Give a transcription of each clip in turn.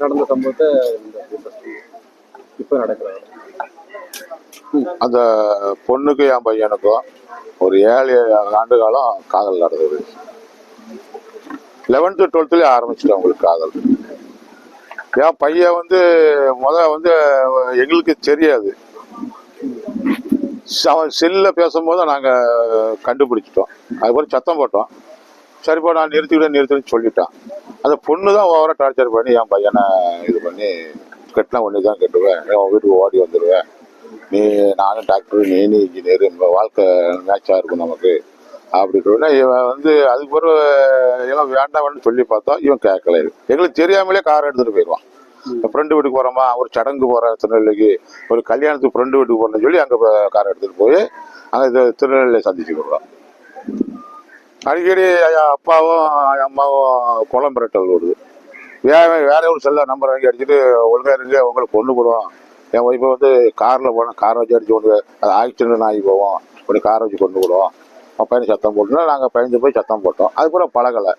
நடந்த சம்பவத்தை இப்போ நடக்கிறாங்க. அந்த பொண்ணுக்கும் என் பையனுக்கும் ஒரு ஏழு ஆண்டு காலம் காதல் நடந்தது. லெவன்த்து டுவெல்த்துலேயே ஆரம்பிச்சிட்டோம் அவங்களுக்கு காதல். என் பையன் வந்து முத வந்து எங்களுக்கு தெரியாது. அவன் செல்லில் பேசும்போது நாங்கள் கண்டுபிடிச்சிட்டோம். அதுக்கப்புறம் சத்தம் போட்டோம். சரிப்பா நான் நிறுத்திவிட நிறுத்தின்னு சொல்லிட்டான். அந்த பொண்ணு தான் ஓவராக டார்ச்சர் பண்ணி என் பையனை இது பண்ணி கட்டினா ஒன்று தான் கட்டுவேன் உன் வீட்டுக்கு ஓடி வந்துடுவேன் நீ நானும் டாக்டர் நீ இன்ஜினியர் நம்ம வாழ்க்கை மேட்சாக இருக்கும் நமக்கு. அப்படின்றோடனே இவன் வந்து அதுக்கு பிறகு இவன் வேண்டாம்னு சொல்லி பார்த்தோம் இவன் கேட்கல. எங்களுக்கு தெரியாமலே கார் எடுத்துகிட்டு போயிடுவான் ஃப்ரெண்டு வீட்டுக்கு போகிறோமா ஒரு சடங்கு போகிறேன் திருநெல்வேலிக்கு ஒரு கல்யாணத்துக்கு ஃப்ரெண்டு வீட்டுக்கு போகிறேன்னு சொல்லி அங்கே கார் எடுத்துகிட்டு போய் அங்கே திருநெல்வேலியை சந்திச்சுக்கிடுறோம் அடிக்கடி ஐயா அப்பாவும் அம்மாவும் குளம் பிரட்டல் ஓடுது வேற வேற ஒரு செல்ல நம்பர் வாங்கி அடிச்சுட்டு ஒழுங்காக இருங்க உங்களை கொண்டு போடுவோம் என் ஒய்ஃபை வந்து காரில் போனோம் காரை வச்சு அடிச்சு கொண்டு அது ஆக்சிடென்ட் ஆகி போவோம் அப்படி காரை வச்சு கொண்டு போடுவோம் அவன் பையனை சத்தம் போட்டோம்னா நாங்கள் பயந்து போய் சத்தம் போட்டோம். அதுக்கப்புறம் பழகலை.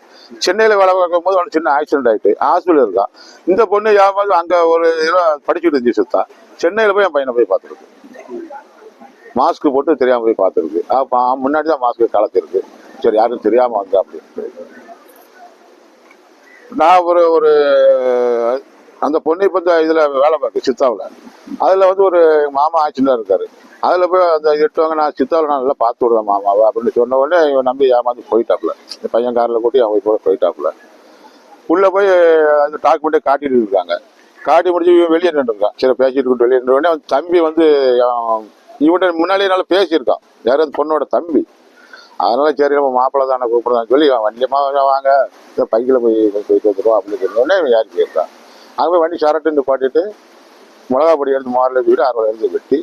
சென்னையில் வேலை பார்க்கும் போது அவனுக்கு சின்ன ஆக்சிடென்ட் ஆகிட்டு ஹாஸ்பிட்டல் இருக்கான். இந்த பொண்ணு யாவது அங்கே ஒரு இதில் படிச்சுட்டு இருந்துச்சு சுத்தா. சென்னையில் போய் என் பையனை போய் பார்த்துருக்கு. மாஸ்க் போட்டு தெரியாமல் போய் பார்த்துருக்கு. அப்போ முன்னாடி தான் மாஸ்க் கலத்திருக்கு. சரி யாரும் தெரியாமல் வந்தா அப்படின்ட்டு நான் ஒரு ஒரு அந்த பொண்ணு இப்போ இந்த இதில் வேலை பார்க்கு சித்தாவில். அதில் வந்து ஒரு மாமா ஆச்சுன்னா இருக்காரு. அதில் போய் அந்த எட்டுவாங்க நான் சித்தாவில் நான் நல்லா பார்த்து விடுவேன் மாமாவை அப்படின்னு சொன்ன உடனே இவன் நம்பி ஏமாந்து போயிட்டாப்புல. இந்த பையன் காரில் கூட்டி அவங்க கூட போயிட்டாப்புல. உள்ளே போய் அந்த டாக்குமெண்ட்டை காட்டிட்டு இருக்காங்க. காட்டி முடிச்சு இவன் வெளியே நின்றுருக்கான் சரி பேசிட்டு இருக்கட்டும். வெளியே நின்று உடனே தம்பி வந்து அவன் இவன்கிட்ட முன்னாடியே நல்லா பேசியிருக்கான் யாரும் பொண்ணோட தம்பி. அதனால சரி நம்ம மாப்பிள்ளை தானே கூப்பிடுறான்னு சொல்லி அவன் வண்டியமாக வாங்க. இந்த பைக்கில் போய் போயிட்டு வந்துடுவோம் அப்படின்னு சொன்ன உடனே யாருக்கு கேட்குறான். அங்கே போய் வண்டி சரட்டு நிப்பாட்டிட்டு மிளகா பொடி எடுத்து மாரில் வச்சுக்கிட்டு அறுபது எடுத்து வெட்டி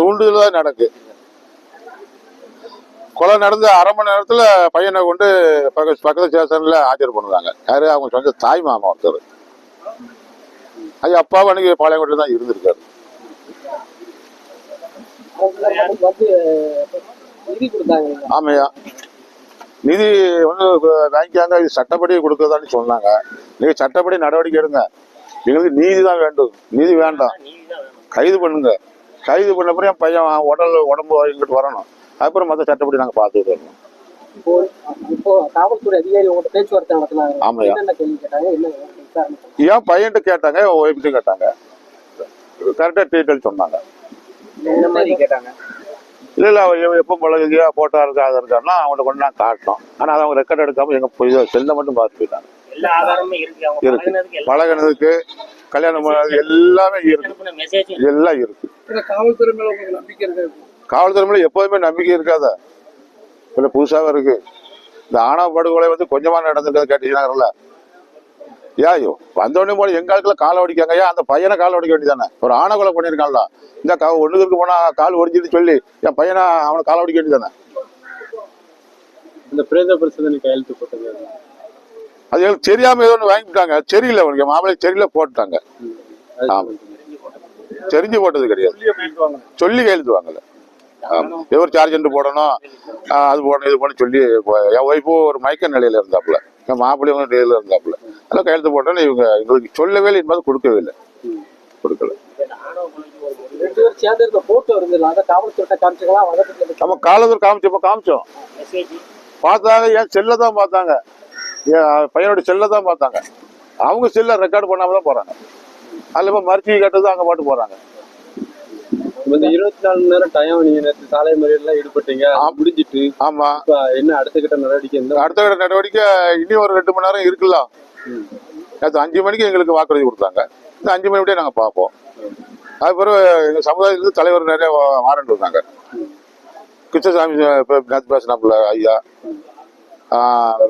தூண்டுதல் தான் நடக்கு. கொலை நடந்த அரை மணி நேரத்துல பையனை கொண்டு பக்க பக்கத்து ஸ்டேஷன்ல ஆஜர் பண்ணுறாங்க யாரு? அவங்க சொந்த தாய் மாமா ஒருத்தர். அது அப்பாவும் அன்னைக்கு பாளையங்கோட்டில் தான் இருந்திருக்காரு. ஆமையா. நிதி வந்து வாங்கிக்காங்க இது சட்டப்படி கொடுக்கறதான்னு சொன்னாங்க. நீங்க சட்டப்படி நடவடிக்கை எடுங்க. எங்களுக்கு நீதி தான் வேண்டும். நீதி வேண்டாம். கைது பண்ணுங்க. கைது பண்ண அப்புறம் என் பையன் உடல் உடம்பு இங்கிட்டு வரணும். அதுக்கப்புறம் மற்ற சட்டப்படி நாங்கள் பார்த்துட்டு வரணும் இப்போ இப்போ காவல்துறை அதிகாரி உங்கள்கிட்ட பேச்சுவார்த்தை நடத்தினாங்க. கேள்வி கேட்டாங்க? என்ன ஏன் பையன்கிட்ட கேட்டாங்க ஒய்ஃப்ட்டு கேட்டாங்க. கரெக்டாக டீட்டெயில் சொன்னாங்க. என்ன மாதிரி கேட்டாங்க? இல்லை இல்லை அவன் எப்போ பழகுதியா போட்டோ இருக்கா அது இருக்கான்னா அவன்கிட்ட கொண்டு நான் காட்டினோம் ஆனால் அதை அவங்க ரெக்கார்ட் எடுக்காம எங்க போய் செல்லை மட்டும் பார்த்து போயிட்டாங்க எல்லா ஆதாரமும் இருக்கு. பழகுனதுக்கு கல்யாணம் பண்ணது எல்லாமே இருக்கு. எல்லாம் இருக்கு. காவல்துறை மேல எப்போதுமே நம்பிக்கை இருக்காத? இல்லை புதுசாக இருக்கு. இந்த ஆணவ படுகொலை வந்து கொஞ்சமா நடந்துட்டு கேட்டீங்கன்னாங்கல்ல ஏன் வந்தோடனே போல எங்க ஆட்களை காலை ஒடிக்காங்க ஏன் அந்த பையனை காலை ஒடிக்க வேண்டியதானே? ஒரு ஆணவ கொலை பண்ணியிருக்கான்ல. இந்த கா ஒண்ணுக்கு போனா கால் ஒடிச்சிட்டு சொல்லி என் பையனை அவனை காலை ஒடிக்க வேண்டியதானே? இந்த பிரேத பரிசோதனை கையெழுத்து போட்டது அது எனக்கு தெரியாம ஏதோ ஒன்று வாங்கிட்டாங்க சரியில்லை அவனுக்கு மாப்பிள்ளை சரியில்லை போட்டுட்டாங்க. ஆமா. தெரிஞ்சு போட்டது கிடையாது. சொல்லி கையெழுத்து வாங்கல ஒரு சார்ஜென்ட் போடணும். அது போடணும் இது போடணும் சொல்லி என் ஒய்ஃபும் ஒரு மயக்க நிலையில இருந்தாப்புல. என் மாப்பிள்ளையும் நிலையில இருந்தாப்புல. அதெல்லாம் கையெழுத்து போட்டோன்னு இவங்க எங்களுக்கு சொல்லவே இல்லை என்பது கொடுக்கவே இல்லை. கொடுக்கல. நம்ம காலத்தூர் காமிச்சப்போ காமிச்சோம். பார்த்தாங்க என் செல்லை தான் பார்த்தாங்க? என் பையனோட செல்லை தான் பார்த்தாங்க. அவங்க செல்லை ரெக்கார்டு பண்ணாம தான் போறாங்க. அதில் இப்போ மறுச்சி கட்டது அங்கே பாட்டு போறாங்க. இந்த இருபத்தி நாலு மணி நேரம் டைம் நீங்க நேற்று சாலை மறியல்லாம் ஈடுபட்டீங்க. முடிஞ்சிட்டு ஆமா. என்ன அடுத்த கட்ட நடவடிக்கை அடுத்த கட்ட நடவடிக்கை இனி ஒரு ரெண்டு மணி நேரம் இருக்குல்ல நேற்று அஞ்சு மணிக்கு எங்களுக்கு வாக்குறுதி கொடுத்தாங்க. இந்த அஞ்சு மணி விட்டே நாங்கள் பார்ப்போம். அது பிறகு எங்கள் சமுதாயத்துலேருந்து தலைவர் நிறைய வாரண்ட் இருந்தாங்க கிருஷ்ணசாமி நேற்று பேசினாப்புல ஐயா.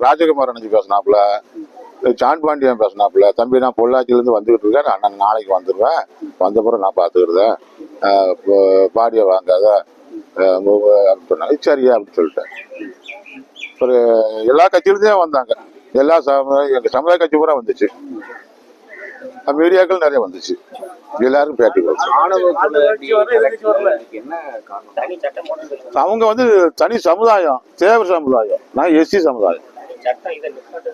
ராஜகுமார் அண்ணன் பேசினாப்புல. ஜான் பாண்டியன் பேசினாப்புல. தம்பி நான் பொள்ளாச்சியிலேருந்து வந்துகிட்டு இருக்கேன். நான் நாளைக்கு வந்துடுவேன் வந்த பிறகு நான் பார்த்துக்கிறதேன் பாடியை வாங்காத ஆஹ் சொன்னாங்க சரியா அப்படின்னு சொல்லிட்டேன். ஒரு எல்லா கட்சியிலிருந்தே வந்தாங்க. எல்லா சமுதாய எங்கள் சமுதாய கட்சி பூரா வந்துச்சு. மீடியாக்கள் நிறைய வந்துச்சு. எல்லாரும் பேட்டி அவங்க வந்து தனி சமுதாயம் தேவர் சமுதாயம் நான் எஸ்சி சமுதாயம்.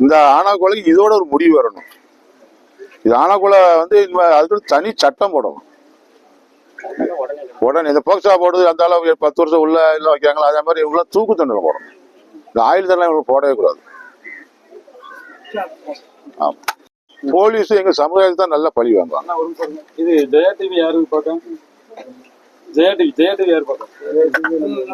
இந்த ஆனாக்குலைக்கு இதோட ஒரு முடிவு வரணும். இது ஆனாக்குலை வந்து இனிமே அதுக்கு தனி சட்டம் போடணும். உடனே இந்த போக்சா போடுறது அந்த அளவு பத்து வருஷம் உள்ள எல்லாம் வைக்கிறாங்களா அதே மாதிரி இவங்களாம் தூக்கு தண்டனை போடணும். இந்த ஆயுள் தண்டனை இவங்களுக்கு போடவே கூடாது. ஆமா. போலீஸ் எங்க சமுதாயத்தை தான் நல்லா பழி வாங்குவாங்க. இது ஜெயா டிவி யாருக்கு பார்க்க ஜெயா டிவி ஜெயா டிவி யாரு பார்க்க